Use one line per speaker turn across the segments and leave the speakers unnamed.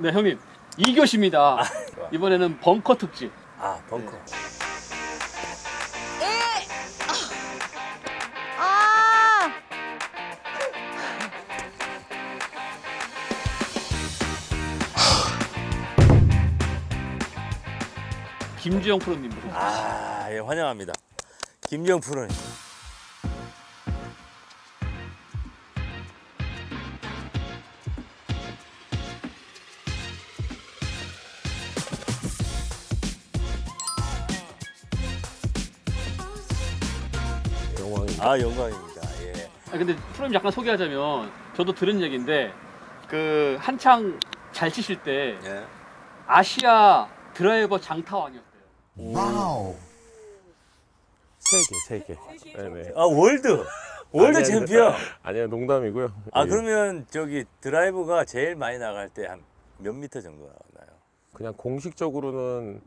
네, 형님. 2교시입니다. 이번에는 벙커 특집.
아 벙커.
아!
김주영 프로님 모십니다.
아, 예, 환영합니다. 김정 프로님. 아, 영광입니다. 예.
아, 근데 프로님 약간 소개하자면 저도 들은 얘기인데 그 한창 잘 치실 때
예.
아시아 드라이버 장타왕이었대요.
세 개, 세 개. 네 네.
아, 월드. 월드
아니, 아니,
챔피언.
아니요, 농담이고요.
아,
예.
그러면 저기 드라이브가 제일 많이 나갈 때 한 몇 미터 정도 나가나요?
그냥 공식적으로는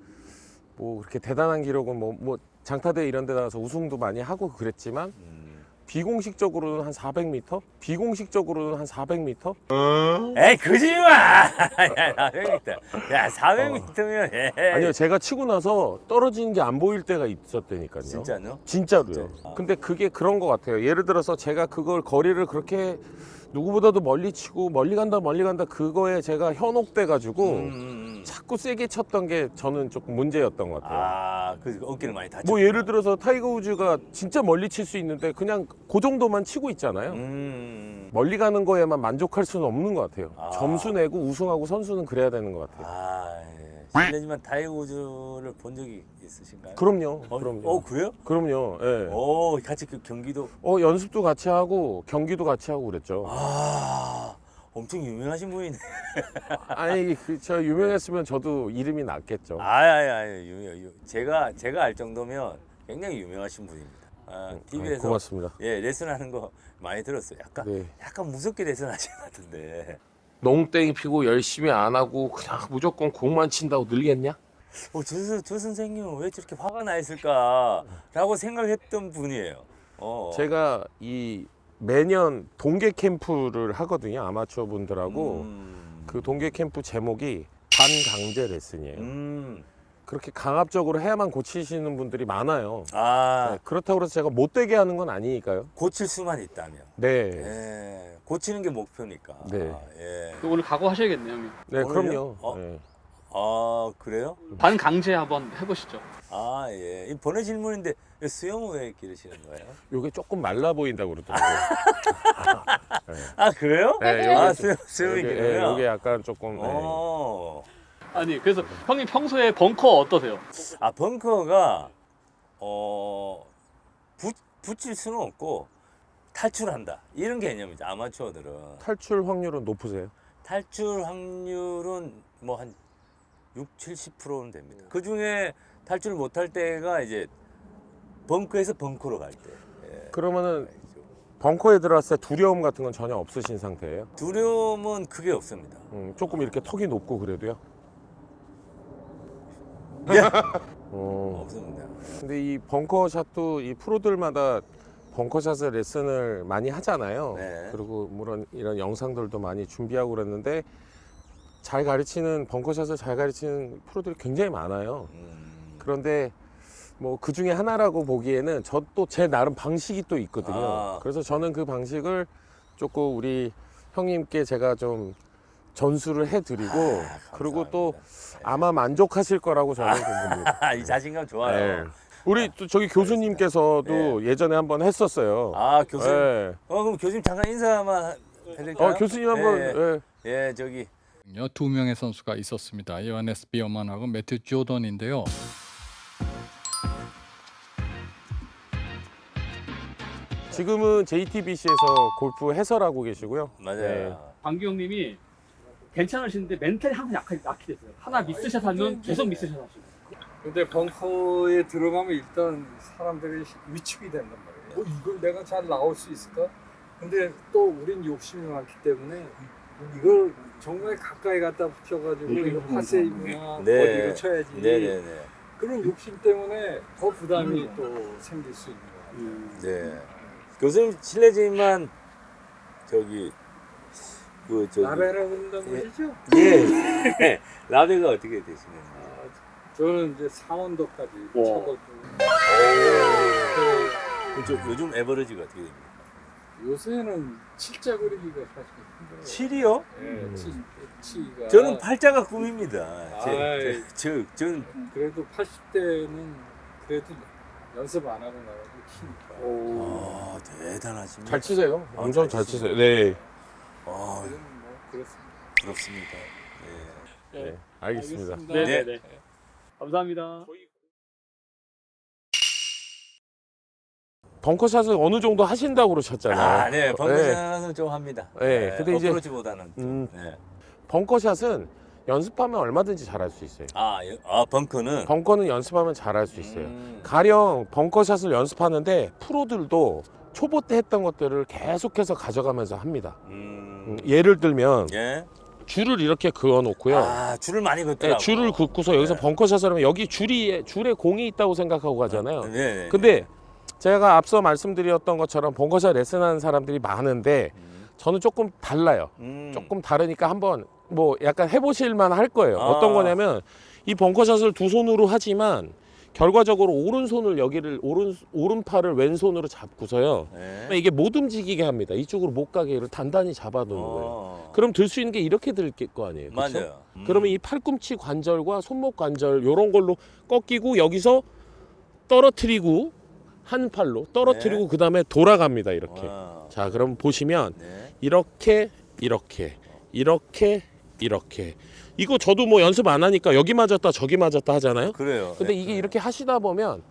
뭐 그렇게 대단한 기록은 뭐, 뭐 장타대 이런 데 나가서 우승도 많이 하고 그랬지만
음.
비공식적으로는 한 400m? 비공식적으로는 한 400m?
에이, 거짓말! 야, 400m. 야, 400m면, 예.
아니요, 제가 치고 나서 떨어지는 게 안 보일 때가 있었다니까요.
진짜요?
진짜로요.
진짜.
근데 그게 그런 것 같아요. 예를 들어서 제가 그걸 거리를 그렇게 누구보다도 멀리 치고 멀리 간다 멀리 간다 그거에 제가 현혹돼 가지고
음, 음, 음.
자꾸 세게 쳤던 게 저는 조금 문제였던 것 같아요.
아, 그 어깨를 많이 다쳤
뭐 예를 들어서 타이거 우즈가 진짜 멀리 칠 수 있는데 그냥 그 정도만 치고 있잖아요.
음.
멀리 가는 거에만 만족할 수는 없는 것 같아요.
아.
점수 내고 우승하고 선수는 그래야 되는 것 같아요.
아, 예. 실례지만 타이거 우즈를 본 적이 있으신가요?
그럼요.
어,
그럼요.
어, 그래요?
그럼요. 예.
오, 같이 그 경기도.
어, 연습도 같이 하고 경기도 같이 하고 그랬죠.
아, 엄청 유명하신 분이네.
아니, 그, 저 유명했으면 저도 이름이 났겠죠.
아이, 아이, 아이, 유명, 유 제가, 제가 알 정도면 굉장히 유명하신 분입니다. 아,
아이,
TV에서.
고맙습니다.
예, 레슨 하는 거 많이 들었어요. 약간,
네.
약간 무섭게 레슨 하신 것 같은데.
농땡이 피고 열심히 안 하고 그냥 무조건 공만 친다고 늘겠냐?
어, 저, 선- 저 선생님은 왜 저렇게 화가 나 있을까라고 생각했던 분이에요. 어.
제가 이 매년 동계 캠프를 하거든요. 아마추어 분들하고
음.
그 동계 캠프 제목이 반강제 레슨이에요.
음.
그렇게 강압적으로 해야만 고치시는 분들이 많아요.
아,
네, 그렇다고 해서 제가 못되게 하는 건 아니니까요.
고칠 수만 있다면.
네.
예, 고치는 게 목표니까.
네.
아, 예.
오늘 각오하셔야겠네요, 형님.
네,
오늘요?
그럼요.
어?
네.
아, 그래요?
반강제 한번 해보시죠.
아, 예. 이 번외 질문인데 왜 수영은 왜 기르시는 거예요?
요게 조금 말라 보인다고 그러더라고요.
아, 그래요?
네,
아,
요게,
수영이
요게,
기르요?
네, 요게 약간 조금 네.
어.
아니, 그래서 형님 평소에 벙커 어떠세요?
아, 벙커가, 어, 붙, 붙일 수는 없고, 탈출한다. 이런 개념이죠, 아마추어들은.
탈출 확률은 높으세요?
탈출 확률은 뭐 한 6, 70%는 됩니다. 그 중에 탈출을 못할 때가 이제 벙커에서 벙커로 갈 때. 예.
그러면은 벙커에 들어왔을 때 두려움 같은 건 전혀 없으신 상태예요?
두려움은 크게 없습니다.
음, 조금 이렇게 턱이 높고 그래도요?
예.
어,
없습니다.
근데 이 벙커샷도 이 프로들마다 벙커샷을 레슨을 많이 하잖아요.
네.
그리고 물론 이런 영상들도 많이 준비하고 그랬는데 잘 가르치는 벙커샷을 잘 가르치는 프로들이 굉장히 많아요.
음.
그런데 뭐 그 중에 하나라고 보기에는 저 또 제 나름 방식이 또 있거든요.
아.
그래서 저는 그 방식을 조금 우리 형님께 제가 좀 전수를 해드리고
아,
그리고 또. 아마 만족하실 거라고 저는 봅니다.
아, 이 자신감 좋아요.
네. 우리 또 저기 교수님께서도 예전에 한번 했었어요.
아, 교수님.
네.
어, 그럼 교수님 잠깐 인사만 해드릴까요?
어, 교수님 한번
예,
예.
예, 저기.
요두 명의 선수가 있었습니다. 요하네스 비어만하고 매튜 조던인데요.
지금은 JTBC에서 골프 해설하고 계시고요.
맞아요.
네.
광규 형님이 괜찮으시는데 멘탈이 항상 약하게 약해 됐어요. 하나 미스샷 하면 계속 미스샷 하시고.
근데 벙커에 들어가면 일단 사람들이 위축이 된단 말이에요. 뭐 이걸 내가 잘 나올 수 있을까? 근데 또 우린 욕심이 많기 때문에 이걸 정말 가까이 갖다 붙여가지고 이거 파세이브나
네.
어디로 쳐야지
네네네.
그런 욕심 때문에 더 부담이 또 생길 수 있는 거예요.
네. 교수님 실례지만 저기 그 저기
라베라 그런다고
예.
그러죠?
예. 라베가 어떻게 되시나요?
아, 저는 이제 상원도까지
와.
쳐고
그 저, 요즘 에버리지가 어떻게 됩니까?
요새는 칠자 그리기가 사실
7이요?
힘들어요. 예, 치, 치가
저는 팔자가 꿈입니다. 제,
아이.
제, 저, 저는
그래도 80대는 그래도 연습 안 하고 나가고 치니까.
아, 대단하십니다.
잘 치세요.
아,
엄청 잘잘 치세요. 네.
아,
뭐 그렇습니다.
부럽습니다. 예.
네. 알겠습니다.
네,
네.
네, 네. 감사합니다.
벙커샷을 어느 정도 하신다고 그러셨잖아요.
아, 네. 벙커샷은 좀 합니다.
네, 근데 이제-
어프로치보다는 좀.
음.
네.
벙커샷은 연습하면 얼마든지 잘할 수 있어요.
아, 여- 아, 벙커는
벙커는 연습하면 잘할 수 있어요.
음.
가령 벙커샷을 연습하는데 프로들도 초보 때 했던 것들을 계속해서 가져가면서 합니다.
음.
음, 예를 들면
예.
줄을 이렇게 그어 놓고요.
아, 줄을 많이 긋더라고.
네, 줄을 긋고서 여기서
네.
벙커샷을 하면 여기 줄이 줄에 공이 있다고 생각하고 가잖아요.
네, 네.
근데 제가 앞서 말씀드렸던 것처럼 벙커샷 레슨하는 사람들이 많은데
음.
저는 조금 달라요.
음.
조금 다르니까 한번 뭐 약간 해보실만 할 거예요.
아.
어떤 거냐면 이 벙커샷을 두 손으로 하지만 결과적으로 오른손을 여기를 오른 오른팔을 왼손으로 잡고서요.
네.
이게 못 움직이게 합니다. 이쪽으로 못 가게 를 단단히 잡아두는 거예요.
어.
그럼 들 수 있는 게 이렇게 들 거 아니에요. 그쵸?
맞아요. 음.
그러면 이 팔꿈치 관절과 손목 관절 요런 걸로 꺾이고 여기서 떨어뜨리고 한 팔로 떨어뜨리고
네.
그다음에 돌아갑니다. 이렇게.
와.
자, 그럼 보시면
네.
이렇게 이렇게 이렇게 이렇게 이거 저도 뭐 연습 안 하니까 여기 맞았다 저기 맞았다 하잖아요.
그래요.
근데
네.
이게 이렇게 하시다 보면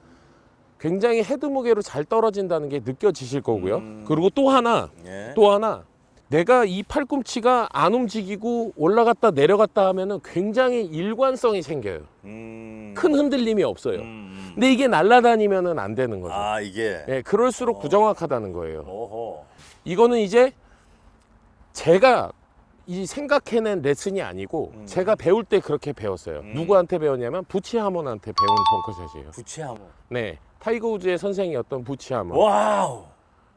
굉장히 헤드 무게로 잘 떨어진다는 게 느껴지실 거고요.
음.
그리고 또 하나
예.
또 하나 내가 이 팔꿈치가 안 움직이고 올라갔다 내려갔다 하면은 굉장히 일관성이 생겨요.
음.
큰 흔들림이 없어요.
음, 음.
근데 이게 날아다니면은 안 되는 거죠.
아, 이게.
예, 그럴수록
어.
부정확하다는 거예요.
오호.
이거는 이제 제가 이 생각해낸 레슨이 아니고
음.
제가 배울 때 그렇게 배웠어요.
음.
누구한테 배웠냐면 부치하몬한테 배운 벙커샷이에요.
부채하모.
네, 타이거 우즈의 선생이었던 부치하몬.
와우.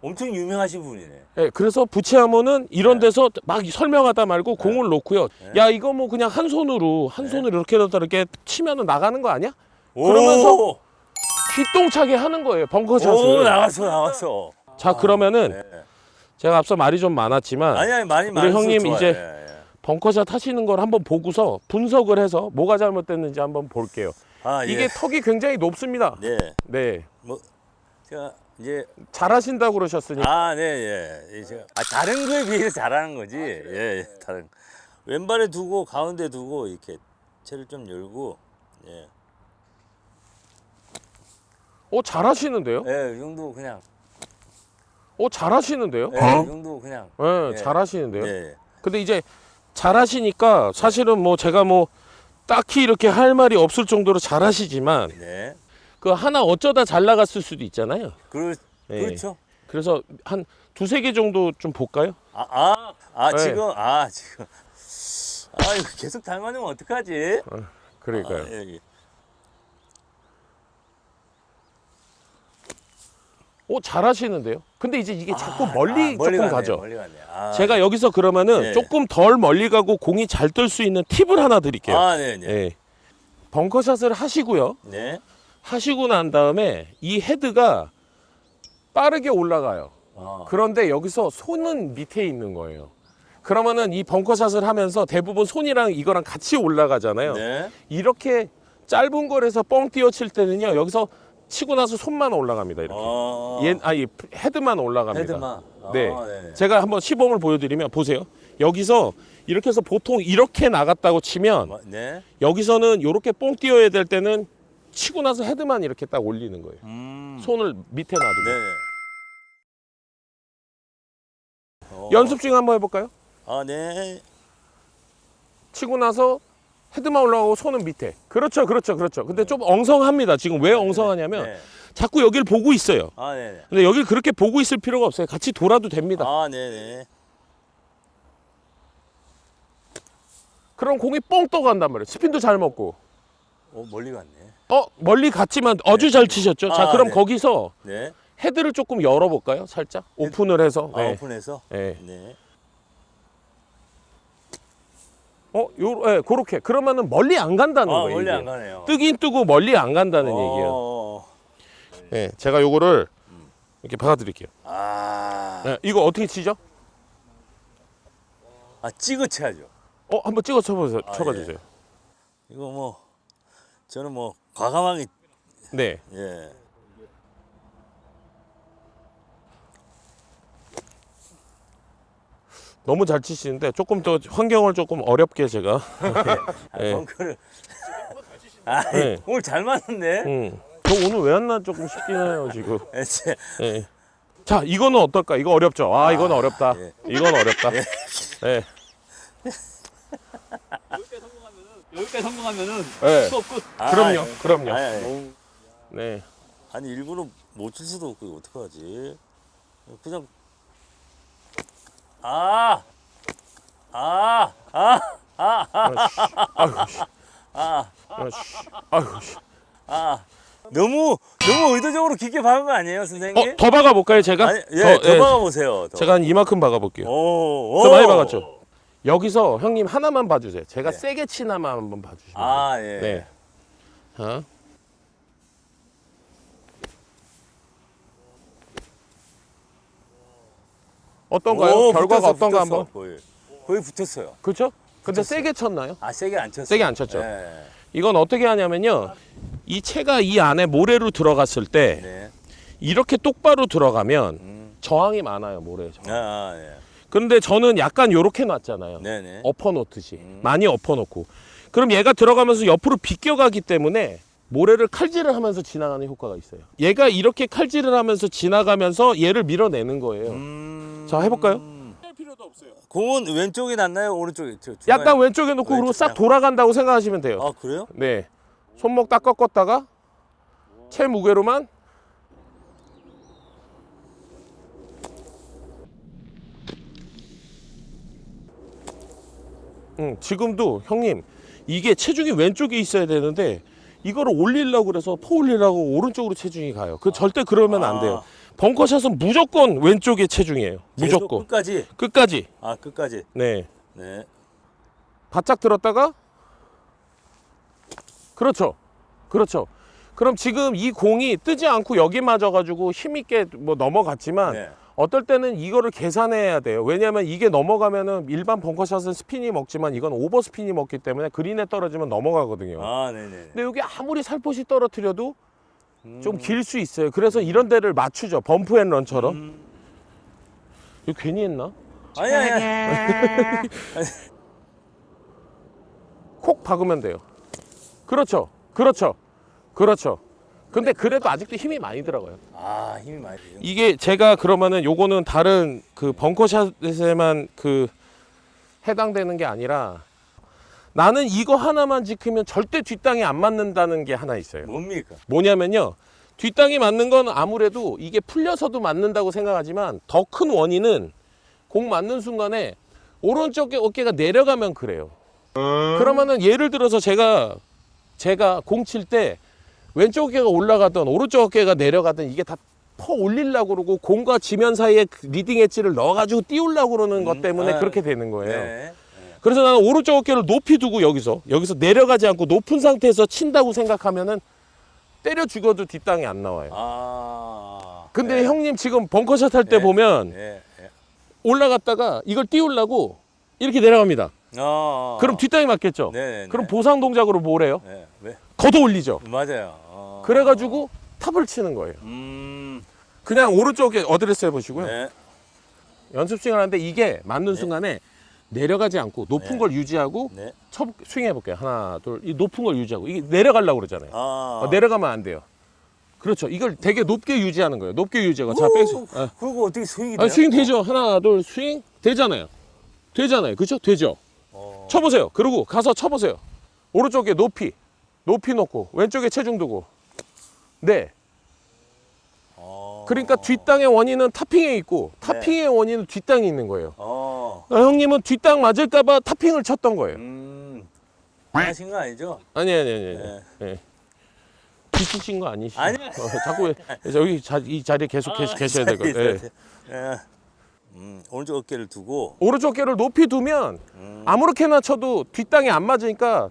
엄청 유명하신 분이네.
네, 그래서 부치하몬은 이런
네.
데서 막 설명하다 말고 공을 놓고요.
네.
야 이거 뭐 그냥 한 손으로 한
네.
손으로 이렇게 넣다 이렇게 치면은 나가는 거 아니야?
오!
그러면서 휘똥차게 하는 거예요. 벙커샷을.
오, 나왔어, 나왔어.
자 그러면은
네.
제가 앞서 말이 좀 많았지만
아니, 아니, 많이
우리
많이
형님 이제
예, 예.
벙커샷 하시는 걸 한번 보고서 분석을 해서 뭐가 잘못됐는지 한번 볼게요.
아, 예.
이게 턱이 굉장히 높습니다.
네.
네.
뭐 제가 이제
잘하신다고 그러셨으니까.
아, 네, 예. 예, 제가 아, 다른 거에 비해서 잘하는 거지. 예, 예. 다른 왼발에 두고 가운데 두고 이렇게 채를 좀 열고 예.
어, 잘하시는데요?
예, 이 정도 그냥
어, 잘하시는데요?
예, 이 정도 그냥
네,
예.
잘하시는데요?
예.
근데 이제 잘하시니까 사실은 뭐 제가 뭐 딱히 이렇게 할 말이 없을 정도로 잘하시지만
네.
그 하나 어쩌다 잘 나갔을 수도 있잖아요.
그
예.
그렇죠.
그래서 한 두세 개 정도 좀 볼까요?
아, 아, 아
네.
지금 아, 지금 아, 이거 계속 닮아내면 어떡하지?
그러니까요.
아, 예, 예.
어, 잘하시는데요? 근데 이제 이게 자꾸
아,
멀리
아,
조금
가네,
가죠.
멀리 가네. 아,
제가 여기서 그러면은
네.
조금 덜 멀리 가고 공이 잘 뜰 수 있는 팁을 하나 드릴게요.
아, 네, 네.
예. 벙커샷을 하시고요.
네.
하시고 난 다음에 이 헤드가 빠르게 올라가요.
아.
그런데 여기서 손은 밑에 있는 거예요. 그러면은 이 벙커샷을 하면서 대부분 손이랑 이거랑 같이 올라가잖아요.
네.
이렇게 짧은 거에서 뻥 뛰어 칠 때는요. 여기서 치고 나서 손만 올라갑니다. 이렇게.
어.
얘, 아니 헤드만 올라갑니다.
헤드만.
네.
아, 네네.
제가 한번 시범을 보여드리면 보세요. 여기서 이렇게 해서 보통 이렇게 나갔다고 치면
뭐, 네.
여기서는 이렇게 뽕 뛰어야 될 때는 치고 나서 헤드만 이렇게 딱 올리는 거예요.
음.
손을 밑에 놔두고.
네. 어.
연습 중에 한번 해볼까요?
아, 네.
치고 나서 헤드만 올라가고 손은 밑에. 그렇죠, 그렇죠, 그렇죠. 근데 좀 엉성합니다. 지금 왜 엉성하냐면
네.
자꾸 여기를 보고 있어요.
아, 네. 네.
근데 여기를 그렇게 보고 있을 필요가 없어요. 같이 돌아도 됩니다.
아, 네, 네.
그럼 공이 뻥 떠간단 말이에요. 스핀도 잘 먹고.
어, 멀리 갔네.
어 멀리 갔지만 아주 잘 치셨죠. 자
아,
그럼
네.
거기서
네.
헤드를 조금 열어볼까요? 살짝 오픈을 해서.
아,
네.
오픈해서.
네.
네.
어, 요, 예, 그렇게. 그러면은 멀리 안 간다는
아,
거예요.
원래
이게.
안 가네요.
뜨긴 뜨고 멀리 안 간다는 얘기예요.
어.
예, 제가 요거를 이렇게 박아드릴게요.
아,
예, 이거 어떻게 치죠?
아 찌그쳐야죠.
어, 한번 찍어 쳐보세요.
아,
쳐봐주세요.
이거 뭐 저는 뭐 과감하게
네.
예.
너무 잘 치시는데 조금 더 환경을 조금 어렵게 제가.
아,
예.
벙커를 아,
네.
오늘 잘 맞는데.
음. 저 오늘 왜 안 나 조금 쉽긴 해요 지금.
예, 제-
예. 자, 이거는 어떨까? 이거 어렵죠? 아, 이건 어렵다.
예.
이건 어렵다. 예.
여기까지 성공하면은 여기까지 성공하면은
네.
수업 끝.
아,
그럼요,
예.
그럼요.
아니, 아니.
네.
아니 일부러 못 칠 수도 없고 이거 어떡하지? 그냥 아, 아, 아, 아,
아이고, 씨.
아,
아, 씨. 아이고, 씨.
아. 너무 너무 의도적으로 깊게 박은 거 아니에요, 선생님?
어, 더 박아볼까요, 제가?
아니, 예, 더,
예.
박아 보세요. 더.
제가 한 이만큼 박아볼게요.
오,
좀
오.
많이 박았죠? 여기서 형님 하나만 봐주세요. 제가
네.
세게 치나만 한번 봐주시면.
아, 예.
네. 자. 어떤가요?
오,
결과가
붙었어,
어떤가
붙었어.
한번.
거의, 거의 붙었어요.
그렇죠? 근데 세게 쳤나요?
아, 세게 안 쳤어요.
세게 안 쳤죠?
네.
이건 어떻게 하냐면요. 이 채가 이 안에 모래로 들어갔을 때
네.
이렇게 똑바로 들어가면
음.
저항이 많아요, 모래 저항.
아, 아, 예.
근데 저는 약간 요렇게 놨잖아요.
네, 네.
엎어 놓듯이.
음.
많이 엎어 놓고. 그럼 얘가 들어가면서 옆으로 비껴가기 때문에 모래를 칼질을 하면서 지나가는 효과가 있어요. 얘가 이렇게 칼질을 하면서 지나가면서 얘를 밀어내는 거예요.
음...
자, 해볼까요?
공은 왼쪽이 낫나요? 오른쪽이? 저, 중간에-
약간 왼쪽에 놓고 그리고 싹
왼쪽.
돌아간다고 생각하시면 돼요.
아, 그래요?
네. 손목 딱 꺾었다가 채 무게로만 음, 지금도 형님 이게 체중이 왼쪽에 있어야 되는데 이거를 올리려고 그래서 퍼 올리려고 오른쪽으로 체중이 가요. 그 절대 그러면 안 돼요. 벙커샷은 무조건 왼쪽에 체중이에요.
계속
무조건
끝까지.
끝까지.
아, 끝까지.
네.
네.
바짝 들었다가 그렇죠 그렇죠 그럼 지금 이 공이 뜨지 않고 여기 맞아가지고 힘있게 뭐 넘어갔지만
네.
어떨 때는 이거를 계산해야 돼요 왜냐하면 이게 넘어가면은 일반 벙커샷은 스핀이 먹지만 이건 오버 스핀이 먹기 때문에 그린에 떨어지면 넘어가거든요
아, 네, 네.
근데 여기 아무리 살포시 떨어뜨려도
음.
좀길 수 있어요 그래서 이런 데를 맞추죠 범프 앤 런처럼
음.
이거 괜히 했나?
아니, 아니, 아니.
콕 박으면 돼요. 그렇죠. 그렇죠. 그렇죠. 근데 그래도 아직도 힘이 많이 들어가요.
아, 힘이 많이 들죠.
이게 제가 그러면은 요거는 다른 그 벙커샷에만 그 해당되는 게 아니라 나는 이거 하나만 지키면 절대 뒷땅이 안 맞는다는 게 하나 있어요.
뭡니까?
뭐냐면요. 뒷땅이 맞는 건 아무래도 이게 풀려서도 맞는다고 생각하지만 더 큰 원인은 공 맞는 순간에 오른쪽 어깨가 내려가면 그래요. 그러면은 예를 들어서 제가 제가 공 칠 때 왼쪽 어깨가 올라가던 오른쪽 어깨가 내려가던 이게 다 퍼 올리려고 그러고 공과 지면 사이에 그 리딩 엣지를 넣어가지고 띄우려고 그러는 것
음,
때문에
아,
그렇게 되는 거예요.
네.
그래서 나는 오른쪽 어깨를 높이 두고 여기서 여기서 내려가지 않고 높은 상태에서 친다고 생각하면은 때려 죽어도 뒷땅이 안 나와요.
아.
근데
네.
형님 지금 벙커샷 할 때
네.
보면
예, 예.
올라갔다가 이걸 띄우려고 이렇게 내려갑니다.
아.
그럼 뒷땅이 맞겠죠?
네, 네.
그럼 보상 동작으로 뭐래요?
네. 왜?
걷어 올리죠.
맞아요. 아.
그래가지고 탑을 치는 거예요.
음.
그냥 오른쪽에 어드레스 해보시고요.
네.
연습 스윙을 하는데 이게 맞는 순간에 내려가지 않고 높은
네.
걸 유지하고
네.
첫 스윙 해볼게요. 하나, 둘. 이 높은 걸 유지하고 이게 내려가려고 그러잖아요.
아.
어, 내려가면 안 돼요. 그렇죠. 이걸 되게 높게 유지하는 거예요. 높게 유지하고. 자,
오,
백스. 아,
그거 어떻게 스윙이 돼요?
아, 스윙 되죠. 하나, 둘, 스윙 되잖아요. 되잖아요. 그죠? 되죠.
어.
쳐보세요. 그리고 가서 쳐보세요. 오른쪽에 높이, 높이 놓고 왼쪽에 체중 두고. 네.
어.
그러니까 뒷땅의 원인은 타핑에 있고 타핑의 원인은 뒷땅에 있는 거예요.
어.
아, 형님은 뒷땅 맞을까봐 타핑을 쳤던 거예요.
음. 하신 거 아니죠?
아니 아니 아니. 아니.
네.
예. 뒤치신 거 아니시죠?
아니.
어, 자꾸 왜- 여기 자, 이 자리에 계속 계시, 계셔야 되고. 예.
예. 음, 오른쪽 어깨를 두고
오른쪽 어깨를 높이 두면
음,
아무렇게나 쳐도 뒷땅이 안 맞으니까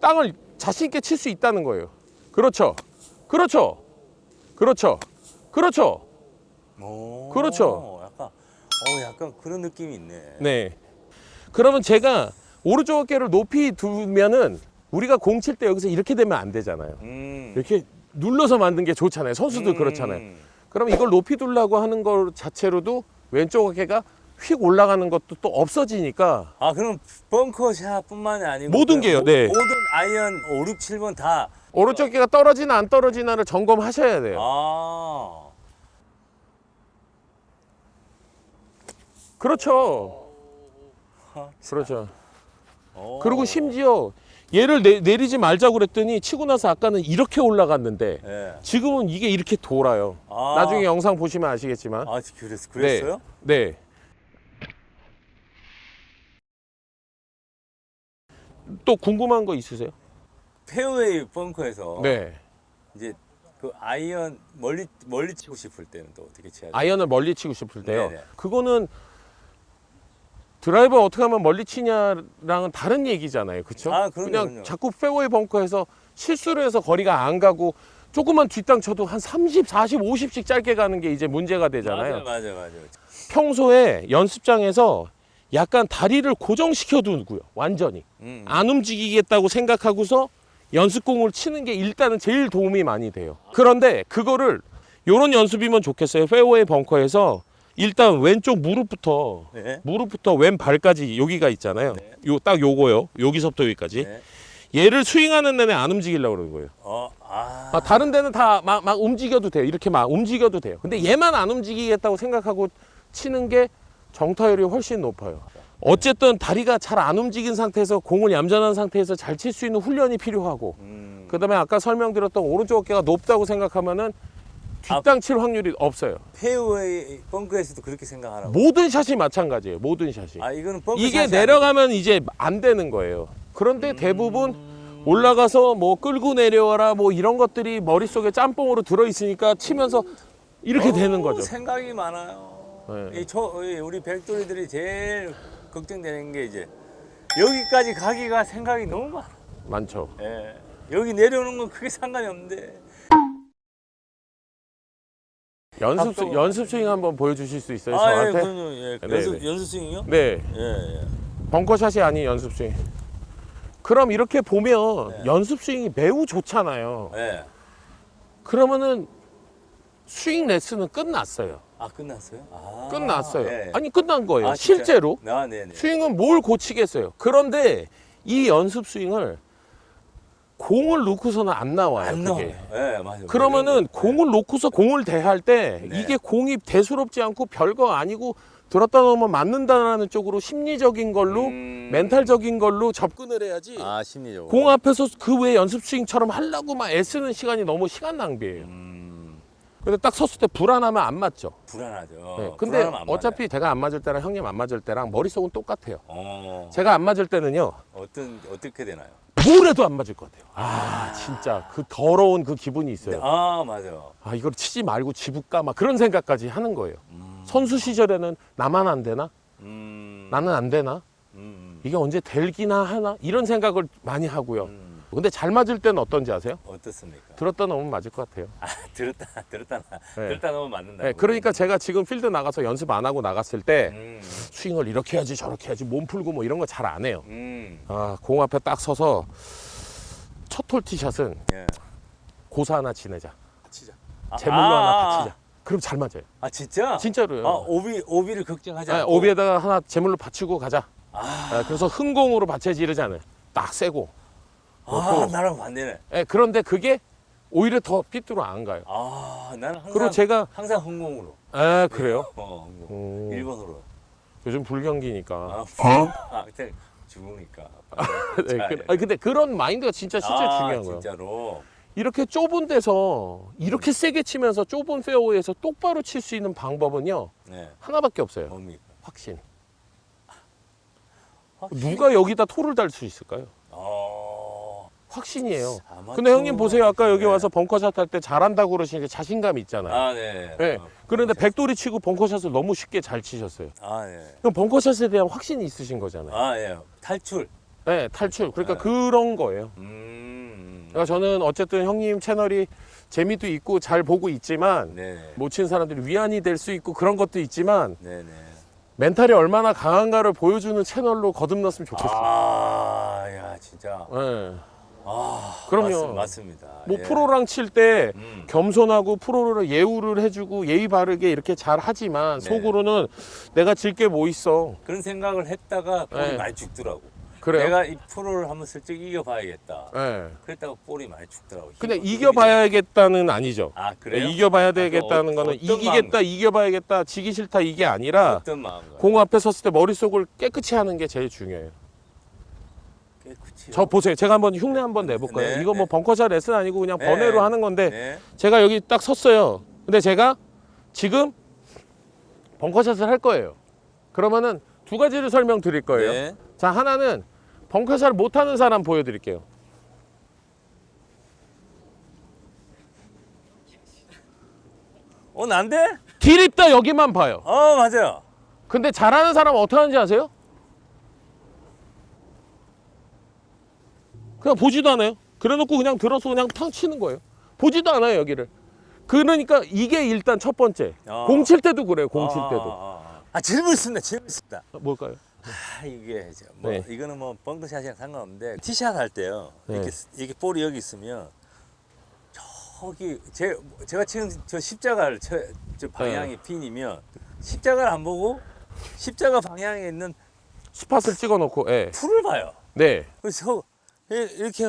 땅을 자신 있게 칠 수 있다는 거예요. 그렇죠. 그렇죠. 그렇죠. 그렇죠.
오,
그렇죠.
약간 어 약간 그런 느낌이 있네.
네. 그러면 제가 오른쪽 어깨를 높이 두면은 우리가 공 칠 때 여기서 이렇게 되면 안 되잖아요.
음.
이렇게 눌러서 만든 게 좋잖아요. 선수들
음.
그렇잖아요. 그럼 이걸 높이 두려고 하는 것 자체로도 왼쪽 어깨가 휙 올라가는 것도 또 없어지니까
아 그럼 벙커샷뿐만이 아니고
모든 게요,
모-
네.
모든 아이언 5, 6, 7번 다
오른쪽 어깨가 떨어지나 안 떨어지나를 점검하셔야 돼요.
아.
그렇죠.
하,
그렇죠.
오.
그리고 심지어 얘를 내, 내리지 말자고 그랬더니 치고 나서 아까는 이렇게 올라갔는데
예.
지금은 이게 이렇게 돌아요.
아.
나중에 영상 보시면 아시겠지만.
아 그랬, 그랬어요?
네. 네. 또 궁금한 거 있으세요?
페어웨이 벙커에서
네.
이제 그 아이언 멀리 멀리 치고 싶을 때는 또 어떻게 쳐야 돼?
아이언을 멀리 치고 싶을 때요.
네네.
그거는 드라이버 어떻게 하면 멀리 치냐랑은 다른 얘기잖아요. 그렇죠?
아, 그럼요,
냥
그럼요.
자꾸 페어웨이 벙커에서 실수를 해서 거리가 안 가고 조금만 뒷땅 쳐도 한 30, 40, 50씩 짧게 가는 게 이제 문제가 되잖아요.
맞아 맞아 맞아.
평소에 연습장에서 약간 다리를 고정시켜 두고요. 완전히.
음.
안 움직이겠다고 생각하고서 연습공을 치는 게 일단은 제일 도움이 많이 돼요. 그런데 그거를 요런 연습이면 좋겠어요. 페어웨이 벙커에서 일단 왼쪽 무릎부터
네.
무릎부터 왼 발까지 여기가 있잖아요.
네.
요딱 요거요. 여기서부터 여기까지.
네.
얘를 스윙하는 내내 안 움직이려고 그러는 거예요.
어, 아.
아, 다른 데는 다 막 막 움직여도 돼요. 이렇게 막 움직여도 돼요. 근데 얘만 안 움직이겠다고 생각하고 치는 게 정타율이 훨씬 높아요. 어쨌든 다리가 잘 안 움직인 상태에서 공을 얌전한 상태에서 잘 칠 수 있는 훈련이 필요하고
음.
그다음에 아까 설명드렸던 오른쪽 어깨가 높다고 생각하면은 뒷땅 칠 확률이 없어요.
페어웨이 벙커에서도 그렇게 생각하라고.
모든 샷이 마찬가지예요. 모든 샷이.
아 이거는 벙커
이게 내려가면 이제 안 되는 거예요. 그런데 대부분 올라가서 뭐 끌고 내려와라 뭐 이런 것들이 머릿속에 짬뽕으로 들어 있으니까 치면서 이렇게 되는 거죠.
생각이 많아요.
네.
이 저, 이 우리 백돌이들이 제일 걱정되는 게 이제 여기까지 가기가 생각이 너무 많아.
많죠.
예. 여기 내려오는 건 크게 상관이 없는데.
연습 스, 연습 스윙 한번 보여주실 수 있어요?
아, 예,
저한테?
그럼요. 예.
네,
연습
네.
연습 스윙이요?
네,
예, 예.
벙커샷이 아닌 연습 스윙. 그럼 이렇게 보면
네.
연습 스윙이 매우 좋잖아요.
예.
그러면은 스윙 레슨은 끝났어요.
아, 끝났어요? 아.
끝났어요.
예.
아니 끝난 거예요.
아, 진짜요?
실제로.
아, 네, 네.
스윙은 뭘 고치겠어요. 그런데 이 연습 스윙을 공을 놓고서는 안 나와요.
안
그게.
나와요. 예, 맞아요.
그러면은
네.
공을 놓고서 공을 대할 때
네.
이게 공이 대수롭지 않고 별거 아니고 들었다 놓으면 맞는다라는 쪽으로 심리적인 걸로
음.
멘탈적인 걸로 접근을 해야지
아, 심리적으로.
공 앞에서 그 외 연습 스윙처럼 하려고 막 애쓰는 시간이 너무 시간 낭비예요.
음.
근데 딱 섰을 때 불안하면 안 맞죠.
불안하죠.
네, 근데
어, 불안하면 안
어차피 제가 안 맞을 때랑 형님 안 맞을 때랑 머릿속은 똑같아요.
어.
제가 안 맞을 때는요.
어떤 어떻게 되나요?
뭘 해도 안 맞을 것 같아요. 아, 진짜 그 더러운 그 기분이 있어요.
아, 맞아요.
아, 이걸 치지 말고 지불까 막 그런 생각까지 하는 거예요.
음.
선수 시절에는 나만 안 되나?
음.
나는 안 되나?
음.
이게 언제 될기나 하나? 이런 생각을 많이 하고요.
음.
근데 잘 맞을 때는 어떤지 아세요?
어떻습니까?
들었다 놓으면 맞을 것 같아요.
아, 들었다 들었다 나
네.
들었다 너무 맞는다.
네, 그러니까 제가 지금 필드 나가서 연습 안 하고 나갔을 때
음.
스윙을 이렇게 해야지 저렇게 해야지 몸 풀고 뭐 이런 거 잘 안 해요.
음.
아, 공 앞에 딱 서서 첫 홀 티샷은
예.
고사 하나 지내자.
치자.
재물로
아,
하나
아,
바치자. 그럼 잘 맞아요.
아, 진짜?
진짜로요.
아, 오비 오비를 걱정하지
네,
않고.
오비에다가 하나 재물로 바치고 가자.
아,
네, 그래서 흥공으로 바쳐야지 이러잖아요. 딱 세고.
아,
그렇고.
나랑 반대네.
네, 그런데 그게 오히려 더 삐뚤어 안 가요.
아, 나는 항상
그리고 제가
항상 흥공으로.
아 그래요?
어, 흥공.
음,
일본으로.
요즘 불경기니까.
아, 아, 그때 죽으니까.
네,
자,
그, 아니, 근데 그런 마인드가 진짜 진짜
아,
중요한 거예요.
진짜로.
이렇게 좁은 데서 이렇게 세게 치면서 좁은 페어웨이에서 똑바로 칠 수 있는 방법은요
네.
하나밖에 없어요.
뭡니까?
확신.
확실히.
누가 여기다 토를 달 수 있을까요?
어.
확신이에요.
아마추어.
근데 형님 보세요. 아까 여기
네.
와서 벙커샷 할 때 잘한다고 그러시니까 자신감 있잖아요.
아, 네.
네.
어,
그런데 백돌이 치고 벙커샷을 너무 쉽게 잘 치셨어요.
아, 네.
그럼 벙커샷에 대한 확신이 있으신 거잖아요.
아, 예. 탈출.
네, 탈출. 그러니까
네.
그런 거예요.
음.
그러니까 저는 어쨌든 형님 채널이 재미도 있고 잘 보고 있지만
네.
못 친 사람들이 위안이 될 수 있고 그런 것도 있지만
네, 네.
멘탈이 얼마나 강한가를 보여주는 채널로 거듭났으면 좋겠어요.
아, 야, 진짜.
네.
아,
그럼요.
맞습, 니다
뭐 프로랑 칠 때
음.
겸손하고 프로를 예우를 해주고 예의 바르게 이렇게 잘 하지만
네.
속으로는 내가 질 게 뭐 있어.
그런 생각을 했다가 볼이
네.
많이 죽더라고.
그래요.
내가 이 프로를 한번 슬쩍 이겨봐야겠다.
네.
그랬다가 볼이 많이 죽더라고.
근데 이겨봐야겠다는 아니죠.
아, 그래요?
이겨봐야 되겠다는
어-
거는 이기겠다, 이겨봐야겠다, 지기 싫다 이게 아니라
어떤?
공 앞에 섰을 때 머릿속을 깨끗이 하는 게 제일 중요해요. 저 보세요. 제가 한번 흉내 한번 내볼까요?
네,
이거 뭐
네.
벙커샷 레슨 아니고 그냥
네.
번외로 하는 건데
네.
제가 여기 딱 섰어요. 근데 제가 지금 벙커샷을 할 거예요. 그러면은 두 가지를 설명드릴 거예요.
네.
자, 하나는 벙커샷을 못하는 사람 보여드릴게요.
어, 난데?
디립다 여기만 봐요.
어, 맞아요.
근데 잘하는 사람 어떻게 하는지 아세요? 그냥 보지도 않아요. 그래놓고 그냥 들어서 그냥 탕 치는 거예요. 보지도 않아요 여기를. 그러니까 이게 일단 첫 번째.
어.
공칠 때도 그래요. 공칠
아,
때도.
아, 아. 아, 질문 있습니다. 질문 있습니다.
뭘까요?
아, 이게 뭐
네.
이거는 뭐 벙커샷이랑 상관없는데 티샷 할 때요.
네.
이렇게 이렇게 볼이 여기 있으면 저기 제 제가 지금 저 십자가를 저, 저 방향이
네.
핀이면 십자가를 안 보고 십자가 방향에 있는
스 팟을 찍어놓고, 예.
풀을 봐요.
네,
그래서 이- 이렇게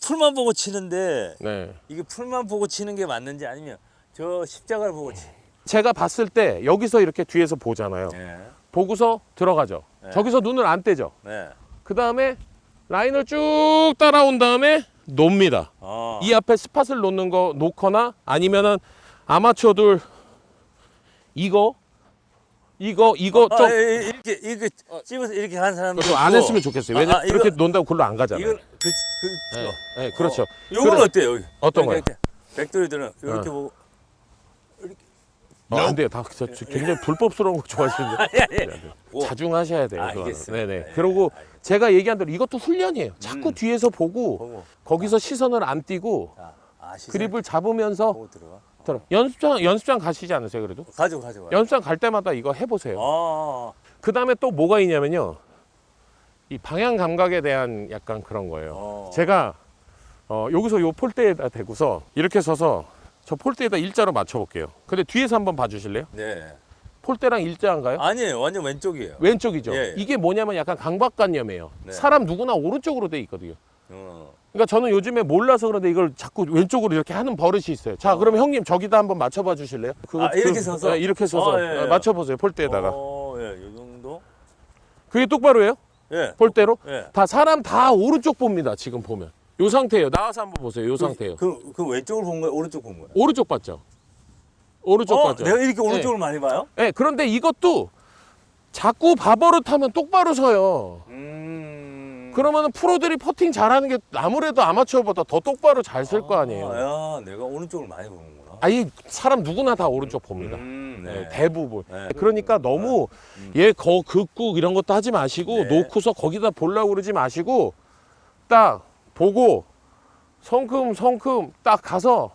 풀만 보고 치는데
네.
이게 풀만 보고 치는 게 맞는지 아니면 저 십자가를 보고 치.
제가 봤을 때 여기서 이렇게 뒤에서 보잖아요.
네.
보고서 들어가죠.
네.
저기서 눈을 안 떼죠.
네.
그 다음에 라인을 쭉 따라온 다음에 놉니다.
어.
이 앞에 스팟을 놓는 거 놓거나 아니면은 아마추어들 이거 이거 이거
아,
좀
이- 이- 이렇게 이렇게 찍어서 이렇게 하는 사람도
좀 안
있고.
했으면 좋겠어요. 왜냐 면
아, 아, 이거-
그렇게 논다고 글로 안 가잖아요.
이건 그, 그,
네, 네, 그렇죠.
요건
그래-
어때요? 여기?
어떤 거요?
이렇게 백돌이들은 이렇게
어.
보고
어, 안 돼요. 다 저- 저 굉장히 불법스러운 거 좋아하시는데
오.
자중하셔야 돼요. 그거는.
알겠습니다.
네네.
예,
그리고. 제가 얘기한 대로 이것도 훈련이에요. 자꾸
음.
뒤에서 보고
보고
거기서 시선을 안 띄고
자, 아, 시선
그립을 잡으면서
보고 들어가.
들어. 연습장 연습장 가시지 않으세요? 그래도
가지고 가지고.
연습장 갈 때마다 이거 해보세요.
아,
그 다음에 또 뭐가 있냐면요. 이 방향 감각에 대한 약간 그런 거예요.
어.
제가 어, 여기서 요 폴대에다 대고서 이렇게 서서 저 폴대에다 일자로 맞춰볼게요. 근데 뒤에서 한번 봐주실래요?
네.
폴대랑 일자인가요?
아니에요. 완전 왼쪽이에요.
왼쪽이죠.
예, 예.
이게 뭐냐면 약간 강박관념이에요.
네.
사람 누구나 오른쪽으로 돼 있거든요.
어.
그러니까 저는 요즘에 몰라서 그런데 이걸 자꾸 왼쪽으로 이렇게 하는 버릇이 있어요. 자, 그럼 형님 저기다 한번 맞춰봐 주실래요? 그거-
아, 이렇게
그-
서서?
네, 이렇게 서서
아, 예, 예.
어, 맞춰보세요. 폴대에다가.
어, 예, 요 정도.
그게 똑바로예요?
예.
폴대로?
예.
다 사람 다 오른쪽 봅니다. 지금 보면. 요 상태예요. 나와서 한번 보세요. 요 상태예요.
그, 그 왼쪽을 본 거예요? 오른쪽 본 거예요?
오른쪽 봤죠? 오른쪽
어,
봤죠?
내가 이렇게 오른쪽을 많이 봐요?
네, 그런데 이것도 자꾸 바버릇하면 똑바로 서요.
음.
그러면 프로들이 퍼팅 잘하는 게 아무래도 아마추어보다 더 똑바로 잘 쓸 거 아니에요.
아, 야, 내가 오른쪽을 많이 보는구나.
아니 사람 누구나 다 오른쪽 봅니다.
음,
네,
네.
대부분.
네.
그러니까 너무 얘거 긋고 이런 것도 하지 마시고
네.
놓고서 거기다 보려고 그러지 마시고 딱 보고 성큼 성큼 딱 가서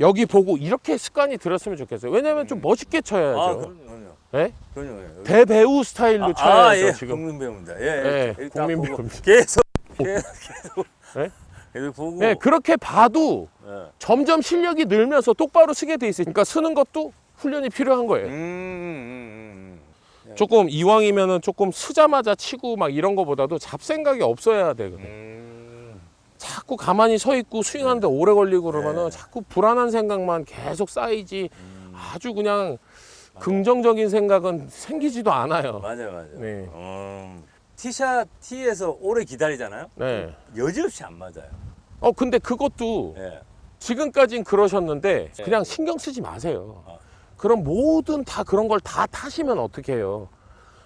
여기 보고 이렇게 습관이 들었으면 좋겠어요. 왜냐면 좀 멋있게
아,
쳐야죠.
그럼요.
네?
그럼요. 여기-
대배우 스타일로
아,
쳐야죠
아, 예.
지금.
국민 배우입니다. 예,
예,
예.
국민
보고
배우입니다.
계속 계속 계속
네?
계속 보고.
네, 그렇게 봐도
예.
점점 실력이 늘면서 똑바로 쓰게 돼 있으니까 쓰는 것도 훈련이 필요한 거예요.
음, 음, 음,
조금 이왕이면은 조금 쓰자마자 치고 막 이런 거보다도 잡생각이 없어야
음.
되거든.
음.
자꾸 가만히 서 있고 스윙하는데 오래 걸리고 그러면은
네.
자꾸 불안한 생각만 계속 쌓이지
음.
아주 그냥 긍정적인 생각은 생기지도 않아요.
맞아요, 맞아요.
네.
음. 티샷 티에서 오래 기다리잖아요.
네.
여지없이 안 맞아요.
어 근데 그것도
예.
지금까진 그러셨는데
네.
그냥 신경 쓰지 마세요.
아.
그럼 모든 다 그런 걸 다 타시면 어떻게 해요?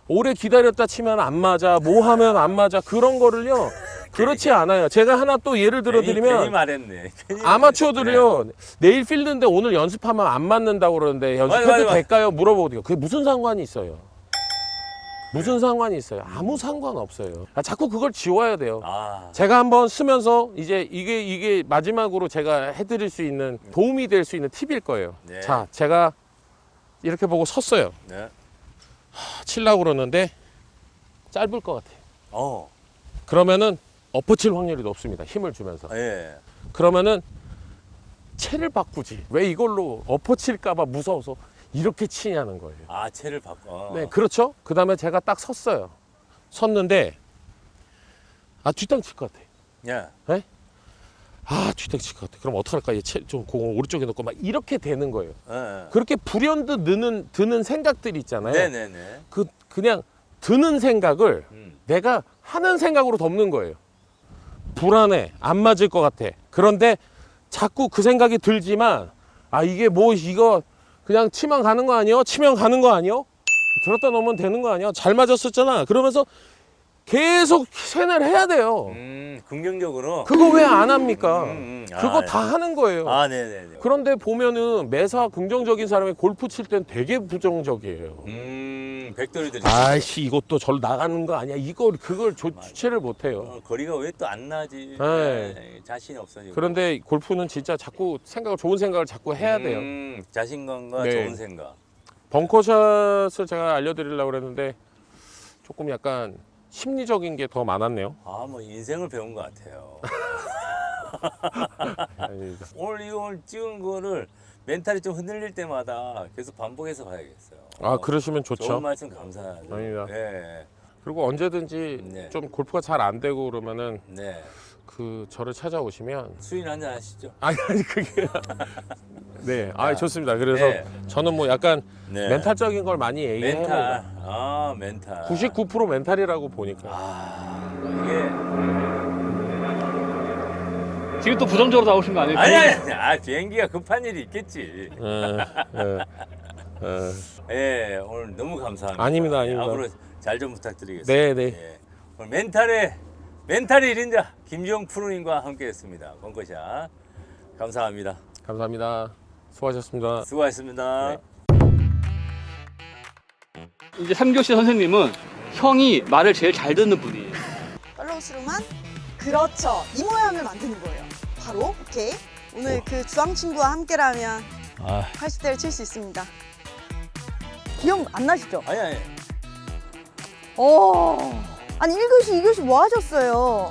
오래 기다렸다 치면 안 맞아, 뭐 하면 안 맞아 그런 거를요. 그렇지 않아요. 제가 하나 또 예를 들어
괜히, 말했네. 괜히
아마추어들이요 내일 필드인데 오늘 연습하면 안 맞는다고 그러는데 연습해도
맞아, 맞아.
될까요? 물어보거든요. 그게 무슨 상관이 있어요? 무슨 상관이 있어요? 아무 상관 없어요. 아, 자꾸 그걸 지워야 돼요.
아,
제가 한번 쓰면서 이제 이게 이게 마지막으로 제가 해드릴 수 있는 도움이 될 수 있는 팁일 거예요.
네.
자, 제가 이렇게 보고 섰어요.
네.
치려고 그러는데 짧을 것 같아요.
어,
그러면은 엎어칠 확률이 높습니다. 힘을 주면서.
예.
그러면은 채를 바꾸지. 왜 이걸로 엎어칠까봐 무서워서 이렇게 치냐는 거예요.
아, 채를 바꿔.
네, 그렇죠. 그 다음에 제가 딱 섰어요. 섰는데 아 뒷땅 칠 것 같아.
예.
아 뒷땅 칠것 같아. 그럼 어떡할까? 얘 채- 좀 공을 오른쪽에 놓고 막 이렇게 되는 거예요.
예. 예.
그렇게 불현듯 드는 드는 생각들이 있잖아요.
네네네.
그 그냥 드는 생각을
음.
내가 하는 생각으로 덮는 거예요. 불안해, 안 맞을 것 같아. 그런데 자꾸 그 생각이 들지만 아 이게 뭐 이거 그냥 치면 가는 거 아니요? 치면 가는 거 아니요? 들었다 놓으면 되는 거 아니야? 잘 맞았었잖아. 그러면서 계속 세뇌를 해야 돼요.
음, 긍정적으로.
그거 왜 안 합니까?
음, 음.
그거
아,
다 하는 거예요.
아, 네네네.
그런데 보면은 매사 긍정적인 사람이 골프 칠 땐 되게 부정적이에요.
음, 백돌이들이.
아이씨 이것도 절 나가는 거 아니야? 이걸 그걸 조, 주체를 못 해요.
어, 거리가 왜 또 안 나지?
네.
네, 자신이 없어지고.
그런데 골프는 진짜 자꾸 생각을 좋은 생각을 자꾸 해야 돼요.
음, 자신감과
네.
좋은 생각.
벙커샷을 제가 알려드리려고 그랬는데 조금 약간 심리적인 게 더 많았네요.
아, 뭐 인생을 배운 것 같아요.
아니,
오늘 오늘 찍은 거를 멘탈이 좀 흔들릴 때마다 계속 반복해서 봐야겠어요.
아 그러시면
좋은
좋죠.
말씀 감사하죠.
아닙니다.
네,
그리고 언제든지
네.
좀 골프가 잘 안 되고 그러면은
네.
그 저를 찾아오시면
수인 한잔 하시죠.
아니 아니 그게 네, 아 좋습니다. 그래서
네.
저는 뭐 약간
네.
멘탈적인 걸 많이 얘기해요.
멘탈. 아, 멘탈.
99% 멘탈이라고 보니까.
아, 이게
지금 또 부정적으로 나오신 거 아니에요?
아니 아니 아 비행기가 급한 일이 있겠지.
예, 예, 예.
예, 오늘 너무 감사합니다.
아닙니다, 아닙니다.
앞으로 잘 좀 부탁드리겠습니다.
네, 네.
예. 오늘 멘탈의 멘탈의 1인자 김지영 프로님과 함께했습니다. 벙커샷 감사합니다.
감사합니다. 수고하셨습니다.
수고하셨습니다.
네.
이제 삼교시 선생님은 형이 말을 제일 잘 듣는 분이에요.
팔로우스루만 그렇죠 이 모양을 만드는 거예요 바로 오케이 오늘 그 주황 친구와 함께라면
아,
80대를 칠 수 있습니다 기억 안 나시죠?
아니 아니.
오 아니 1교시 2교시 뭐 하셨어요?